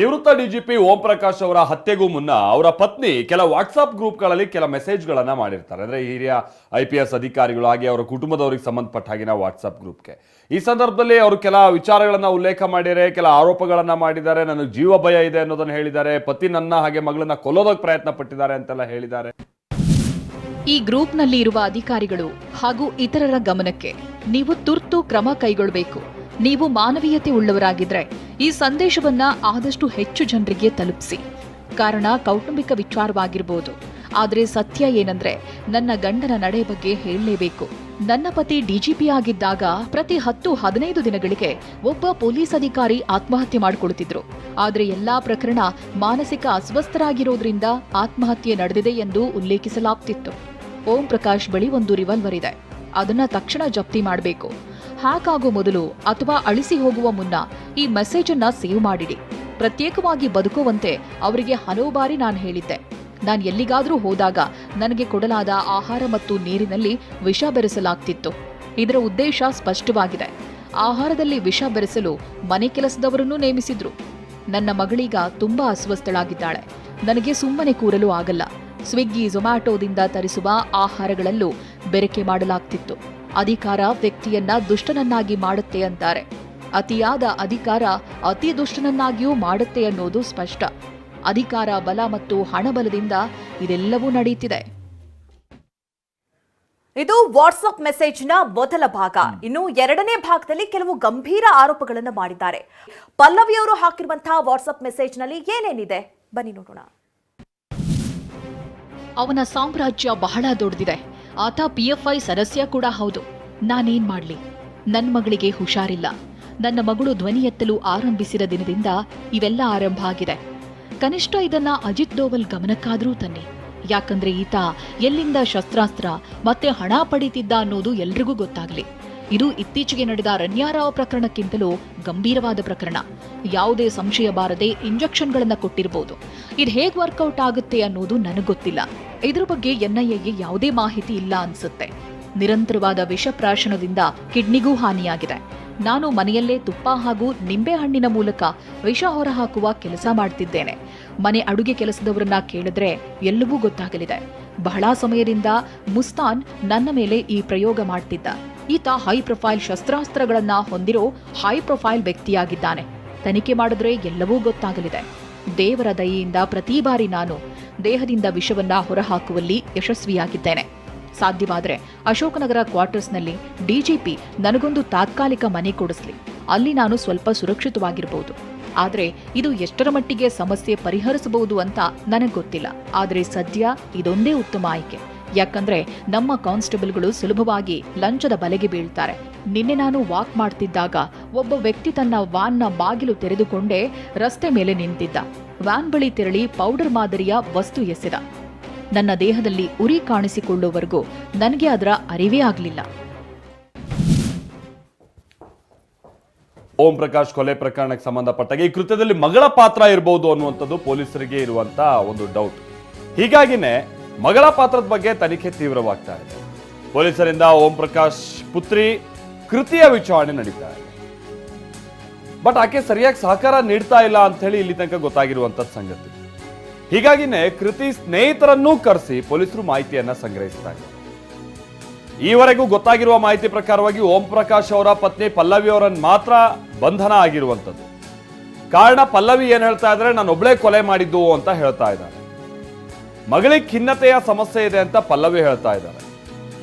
ನಿವೃತ್ತ ಡಿಜಿಪಿ ಓಂ ಪ್ರಕಾಶ್ ಅವರ ಹತ್ಯೆಗೂ ಮುನ್ನ ಅವರ ಪತ್ನಿ ಕೆಲ ವಾಟ್ಸ್ಆಪ್ ಗ್ರೂಪ್ಗಳಲ್ಲಿ ಕೆಲ ಮೆಸೇಜ್ಗಳನ್ನ ಮಾಡಿರ್ತಾರೆ. ಅಂದ್ರೆ ಹಿರಿಯ ಐ ಪಿ ಎಸ್ ಅಧಿಕಾರಿಗಳು ಹಾಗೆ ಅವರ ಕುಟುಂಬದವರಿಗೆ ಸಂಬಂಧಪಟ್ಟ ಹಾಗಿನ ವಾಟ್ಸಾಪ್ ಗ್ರೂಪ್ಗೆ. ಈ ಸಂದರ್ಭದಲ್ಲಿ ಅವರು ಕೆಲ ವಿಚಾರಗಳನ್ನ ಉಲ್ಲೇಖ ಮಾಡಿದರೆ, ಕೆಲ ಆರೋಪಗಳನ್ನ ಮಾಡಿದ್ದಾರೆ ನನಗೆ ಜೀವ ಭಯ ಇದೆ ಅನ್ನೋದನ್ನ ಹೇಳಿದ್ದಾರೆ, ಪತಿ ನನ್ನ ಹಾಗೆ ಮಗಳನ್ನ ಕೊಲ್ಲೋದಕ್ಕೆ ಪ್ರಯತ್ನ ಪಟ್ಟಿದ್ದಾರೆ ಅಂತೆಲ್ಲ ಹೇಳಿದ್ದಾರೆ. ಈ ಗ್ರೂಪ್ನಲ್ಲಿ ಇರುವ ಅಧಿಕಾರಿಗಳು ಹಾಗೂ ಇತರರ ಗಮನಕ್ಕೆ ನೀವು ತುರ್ತು ಕ್ರಮ ಕೈಗೊಳ್ಳಬೇಕು ನೀವು ಮಾನವೀಯತೆ ಉಳ್ಳವರಾಗಿದ್ರೆ ಈ ಸಂದೇಶವನ್ನ ಆದಷ್ಟು ಹೆಚ್ಚು ಜನರಿಗೆ ತಲುಪಿಸಿ. ಕಾರಣ ಕೌಟುಂಬಿಕ ವಿಚಾರವಾಗಿರ್ಬೋದು. ಆದರೆ ಸತ್ಯ ಏನಂದ್ರೆ ನನ್ನ ಗಂಡನ ನಡೆ ಬಗ್ಗೆ ಹೇಳಲೇಬೇಕು. ನನ್ನ ಪತಿ ಡಿಜಿಪಿ ಆಗಿದ್ದಾಗ ಪ್ರತಿ ಹತ್ತು ಹದಿನೈದು ದಿನಗಳಿಗೆ ಒಬ್ಬ ಪೊಲೀಸ್ ಅಧಿಕಾರಿ ಆತ್ಮಹತ್ಯೆ ಮಾಡಿಕೊಳ್ತಿದ್ರು ಆದರೆ ಎಲ್ಲಾ ಪ್ರಕರಣ ಮಾನಸಿಕ ಅಸ್ವಸ್ಥರಾಗಿರೋದ್ರಿಂದ ಆತ್ಮಹತ್ಯೆ ನಡೆದಿದೆ ಎಂದು ಉಲ್ಲೇಖಿಸಲಾಗ್ತಿತ್ತು. ಓಂ ಪ್ರಕಾಶ್ ಬಳಿ ಒಂದು ರಿವಾಲ್ವರ್ ಇದೆ. ಅದನ್ನ ತಕ್ಷಣ ಜಪ್ತಿ ಮಾಡಬೇಕು. ಹ್ಯಾಕ್ ಆಗೋ ಮೊದಲು ಅಥವಾ ಅಳಿಸಿ ಹೋಗುವ ಮುನ್ನ ಈ ಮೆಸೇಜ್ ಅನ್ನ ಸೇವ್ ಮಾಡಿಡಿ. ಪ್ರತ್ಯೇಕವಾಗಿ ಬದುಕುವಂತೆ ಅವರಿಗೆ ಹಲವು ಬಾರಿ ನಾನು ಹೇಳಿದ್ದೆ. ನಾನು ಎಲ್ಲಿಗಾದರೂ ಹೋದಾಗ ನನಗೆ ಕೊಡಲಾದ ಆಹಾರ ಮತ್ತು ನೀರಿನಲ್ಲಿ ವಿಷ ಬೆರೆಸಲಾಗ್ತಿತ್ತು. ಇದರ ಉದ್ದೇಶ ಸ್ಪಷ್ಟವಾಗಿದೆ. ಆಹಾರದಲ್ಲಿ ವಿಷ ಬೆರೆಸಲು ಮನೆ ಕೆಲಸದವರನ್ನು ನೇಮಿಸಿದ್ರು. ನನ್ನ ಮಗಳೀಗ ತುಂಬಾ ಅಸ್ವಸ್ಥಳಾಗಿದ್ದಾಳೆ. ನನಗೆ ಸುಮ್ಮನೆ ಕೂರಲು ಆಗಲ್ಲ. ಸ್ವಿಗ್ಗಿ ಝೊಮ್ಯಾಟೊದಿಂದ ತರಿಸುವ ಆಹಾರಗಳಲ್ಲೂ ಬೆರಕೆ ಮಾಡಲಾಗ್ತಿತ್ತು. ಅಧಿಕಾರ ವ್ಯಕ್ತಿಯನ್ನ ದುಷ್ಟನನ್ನಾಗಿ ಮಾಡುತ್ತೆ ಅಂತಾರೆ. ಅತಿಯಾದ ಅಧಿಕಾರ ಅತಿ ದುಷ್ಟನನ್ನಾಗಿಯೂ ಮಾಡುತ್ತೆ ಅನ್ನೋದು ಸ್ಪಷ್ಟ. ಅಧಿಕಾರ ಬಲ ಮತ್ತು ಹಣಬಲದಿಂದ ಇದೆಲ್ಲವೂ ನಡೆಯುತ್ತಿದೆ ಇದು ವಾಟ್ಸ್ಆಪ್ ಮೆಸೇಜ್ನ ಮೊದಲ ಭಾಗ. ಇನ್ನು ಎರಡನೇ ಭಾಗದಲ್ಲಿ ಕೆಲವು ಗಂಭೀರ ಆರೋಪಗಳನ್ನು ಮಾಡಿದ್ದಾರೆ. ಪಲ್ಲವಿಯವರು ಹಾಕಿರುವಂತಹ ವಾಟ್ಸ್ಆಪ್ ಮೆಸೇಜ್ನಲ್ಲಿ ಏನೇನಿದೆ? ಬನ್ನಿ ನೋಡೋಣ. ಅವನ ಸಾಮ್ರಾಜ್ಯ ಬಹಳ ದೊಡ್ಡದಿದೆ. ಆತ ಪಿಎಫ್ಐ ಸದಸ್ಯ ಕೂಡ ಹೌದು. ನಾನೇನ್ ಮಾಡ್ಲಿ? ನನ್ನ ಮಗಳಿಗೆ ಹುಷಾರಿಲ್ಲ. ನನ್ನ ಮಗಳು ಧ್ವನಿ ಎತ್ತಲು ಆರಂಭಿಸಿದ ದಿನದಿಂದ ಇವೆಲ್ಲ ಆರಂಭ ಆಗಿದೆ. ಕನಿಷ್ಠ ಇದನ್ನ ಅಜಿತ್ ಡೋವಲ್ ಗಮನಕ್ಕಾದ್ರೂ ತನ್ನಿ. ಯಾಕಂದ್ರೆ ಈತ ಎಲ್ಲಿಂದ ಶಸ್ತ್ರಾಸ್ತ್ರ ಮತ್ತೆ ಹಣ ಪಡೀತಿದ್ದ ಅನ್ನೋದು ಎಲ್ರಿಗೂ ಗೊತ್ತಾಗ್ಲಿ. ಇದು ಇತ್ತೀಚೆಗೆ ನಡೆದ ರಣ್ಯಾರಾವ್ ಪ್ರಕರಣಕ್ಕಿಂತಲೂ ಗಂಭೀರವಾದ ಪ್ರಕರಣ. ಯಾವುದೇ ಸಂಶಯ ಬಾರದೆ ಇಂಜೆಕ್ಷನ್ಗಳನ್ನ ಕೊಟ್ಟಿರಬಹುದು ಇದು ಹೇಗ್ ವರ್ಕೌಟ್ ಆಗುತ್ತೆ ಅನ್ನೋದು ನನಗೆ ಗೊತ್ತಿಲ್ಲ. ಇದ್ರ ಬಗ್ಗೆ ಎನ್ಐಎಗೆ ಯಾವುದೇ ಮಾಹಿತಿ ಇಲ್ಲ ಅನ್ಸುತ್ತೆ. ನಿರಂತರವಾದ ವಿಷಪ್ರಾಶನದಿಂದ ಕಿಡ್ನಿಗೂ ಹಾನಿಯಾಗಿದೆ. ನಾನು ಮನೆಯಲ್ಲೇ ತುಪ್ಪ ಹಾಗೂ ನಿಂಬೆಹಣ್ಣಿನ ಮೂಲಕ ವಿಷ ಹೊರಹಾಕುವ ಕೆಲಸ ಮಾಡ್ತಿದ್ದೇನೆ. ಮನೆ ಅಡುಗೆ ಕೆಲಸದವರನ್ನ ಕೇಳಿದ್ರೆ ಎಲ್ಲವೂ ಗೊತ್ತಾಗಲಿದೆ. ಬಹಳ ಸಮಯದಿಂದ ಮುಸ್ತಾನ್ ನನ್ನ ಮೇಲೆ ಈ ಪ್ರಯೋಗ ಮಾಡ್ತಿದ್ದ. ಈತ ಹೈ ಪ್ರೊಫೈಲ್ ಶಸ್ತ್ರಾಸ್ತ್ರಗಳನ್ನ ಹೊಂದಿರೋ ಹೈ ಪ್ರೊಫೈಲ್ ವ್ಯಕ್ತಿಯಾಗಿದ್ದಾನೆ. ತನಿಖೆ ಮಾಡಿದ್ರೆ ಎಲ್ಲವೂ ಗೊತ್ತಾಗಲಿದೆ. ದೇವರ ದಯೆಯಿಂದ ಪ್ರತಿ ಬಾರಿ ನಾನು ದೇಹದಿಂದ ವಿಷವನ್ನ ಹೊರಹಾಕುವಲ್ಲಿ ಯಶಸ್ವಿಯಾಗಿದ್ದೇನೆ. ಸಾಧ್ಯವಾದರೆ ಅಶೋಕನಗರ ಕ್ವಾರ್ಟರ್ಸ್ನಲ್ಲಿ ಡಿಜಿಪಿ ನನಗೊಂದು ತಾತ್ಕಾಲಿಕ ಮನೆ ಕೊಡಿಸ್ಲಿ. ಅಲ್ಲಿ ನಾನು ಸ್ವಲ್ಪ ಸುರಕ್ಷಿತವಾಗಿರಬಹುದು ಆದರೆ ಇದು ಎಷ್ಟರ ಮಟ್ಟಿಗೆ ಸಮಸ್ಯೆ ಪರಿಹರಿಸಬಹುದು ಅಂತ ನನಗೆ ಗೊತ್ತಿಲ್ಲ. ಆದರೆ ಸದ್ಯ ಇದೊಂದೇ ಉತ್ತಮ ಆಯ್ಕೆ. ಯಾಕಂದ್ರೆ ನಮ್ಮ ಕಾನ್ಸ್ಟೇಬಲ್ಗಳು ಸುಲಭವಾಗಿ ಲಂಚದ ಬಲೆಗೆ ಬೀಳ್ತಾರೆ. ನಿನ್ನೆ ನಾನು ವಾಕ್ ಮಾಡ್ತಿದ್ದಾಗ ಒಬ್ಬ ವ್ಯಕ್ತಿ ತನ್ನ ವ್ಯಾನ್ನ ಬಾಗಿಲು ತೆರೆದುಕೊಂಡೇ ರಸ್ತೆ ಮೇಲೆ ನಿಂತಿದ್ದ. ವ್ಯಾನ್ ಬಳಿ ತೆರಳಿ ಪೌಡರ್ ಮಾದರಿಯ ವಸ್ತು ಎಸೆದ. ನನ್ನ ದೇಹದಲ್ಲಿ ಉರಿ ಕಾಣಿಸಿಕೊಳ್ಳುವವರೆಗೂ ನನಗೆ ಅದರ ಅರಿವೇ ಆಗಲಿಲ್ಲ. ಓಂ ಪ್ರಕಾಶ್ ಕೊಲೆ ಪ್ರಕರಣಕ್ಕೆ ಸಂಬಂಧಪಟ್ಟಾಗ ಈ ಕೃತ್ಯದಲ್ಲಿ ಮಗಳ ಪಾತ್ರ ಇರಬಹುದು ಅನ್ನುವಂಥದ್ದು ಪೊಲೀಸರಿಗೆ ಇರುವಂತಹ ಒಂದು ಡೌಟ್ ಹೀಗಾಗಿನೇ ಮಗಳ ಪಾತ್ರದ ಬಗ್ಗೆ ತನಿಖೆ ತೀವ್ರವಾಗ್ತಾ ಇದೆ. ಪೊಲೀಸರಿಂದ ಓಂ ಪ್ರಕಾಶ್ ಪುತ್ರಿ ಕೃತಿಯ ವಿಚಾರಣೆ ನಡೀತಾ ಇದೆ. ಬಟ್ ಆಕೆ ಸರಿಯಾಗಿ ಸಹಕಾರ ನೀಡ್ತಾ ಇಲ್ಲ ಅಂತ ಹೇಳಿ ಇಲ್ಲಿ ತನಕ ಗೊತ್ತಾಗಿರುವಂತದ್ದು ಸಂಗತಿ. ಹೀಗಾಗಿನೇ ಕೃತಿ ಸ್ನೇಹಿತರನ್ನೂ ಕರೆಸಿ ಪೊಲೀಸರು ಮಾಹಿತಿಯನ್ನ ಸಂಗ್ರಹಿಸ್ತಾ ಈವರೆಗೂ ಗೊತ್ತಾಗಿರುವ ಮಾಹಿತಿ ಪ್ರಕಾರವಾಗಿ ಓಂ ಪ್ರಕಾಶ್ ಅವರ ಪತ್ನಿ ಪಲ್ಲವಿ ಅವರನ್ನು ಮಾತ್ರ ಬಂಧನ ಆಗಿರುವಂಥದ್ದು. ಕಾರಣ ಪಲ್ಲವಿ ಏನ್ ಹೇಳ್ತಾ ಇದ್ದಾರೆ ನಾನು ಒಬ್ಳೇ ಕೊಲೆ ಮಾಡಿದ್ದು ಅಂತ ಹೇಳ್ತಾ ಇದ್ದಾರೆ. ಮಗಳಿಗೆ ಖಿನ್ನತೆಯ ಸಮಸ್ಯೆ ಇದೆ ಅಂತ ಪಲ್ಲವಿ ಹೇಳ್ತಾ ಇದ್ದಾರೆ.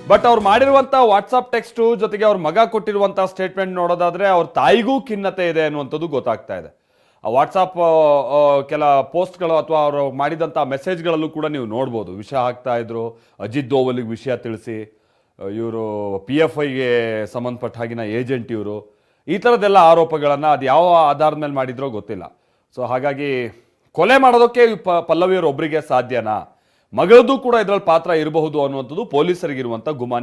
ಬಟ್ ಅವ್ರು ಮಾಡಿರುವಂತ ವಾಟ್ಸಪ್ ಟೆಕ್ಸ್ಟ್ ಜೊತೆಗೆ ಅವ್ರ ಮಗ ಕೊಟ್ಟಿರುವಂತ ಸ್ಟೇಟ್ಮೆಂಟ್ ನೋಡೋದಾದ್ರೆ ಅವ್ರ ತಾಯಿಗೂ ಖಿನ್ನತೆ ಇದೆ ಅನ್ನುವಂಥದ್ದು ಗೊತ್ತಾಗ್ತಾ ಇದೆ. ಆ ವಾಟ್ಸಪ್ ಕೆಲ ಪೋಸ್ಟ್ಗಳು ಅಥವಾ ಅವರು ಮಾಡಿದಂಥ ಮೆಸೇಜ್ಗಳಲ್ಲೂ ಕೂಡ ನೀವು ನೋಡ್ಬೋದು. ವಿಷ ಹಾಕ್ತಾ ಇದ್ರು, ಅಜಿತ್ ದೋವಲಿಗೆ ವಿಷಯ ತಿಳಿಸಿ ಇವರು ಪಿ ಎಫ್ ಐಗೆ ಸಂಬಂಧಪಟ್ಟ ಹಾಗಿನ ಏಜೆಂಟ್ ಇವರು. ಈ ಥರದ್ದೆಲ್ಲ ಆರೋಪಗಳನ್ನು ಅದು ಯಾವ ಆಧಾರದ ಮೇಲೆ ಮಾಡಿದ್ರೋ ಗೊತ್ತಿಲ್ಲ. ಸೊ ಹಾಗಾಗಿ ಕೊಲೆ ಮಾಡೋದಕ್ಕೆ ಪ, ಪಲ್ಲವಿಯವರು ಒಬ್ಬರಿಗೆ ಸಾಧ್ಯನಾ? ಮಗಳದ್ದು ಕೂಡ ಇದರಲ್ಲಿ ಪಾತ್ರ ಇರಬಹುದು ಅನ್ನುವಂಥದ್ದು ಪೊಲೀಸರಿಗಿರುವಂಥ ಗುಮಾನಿ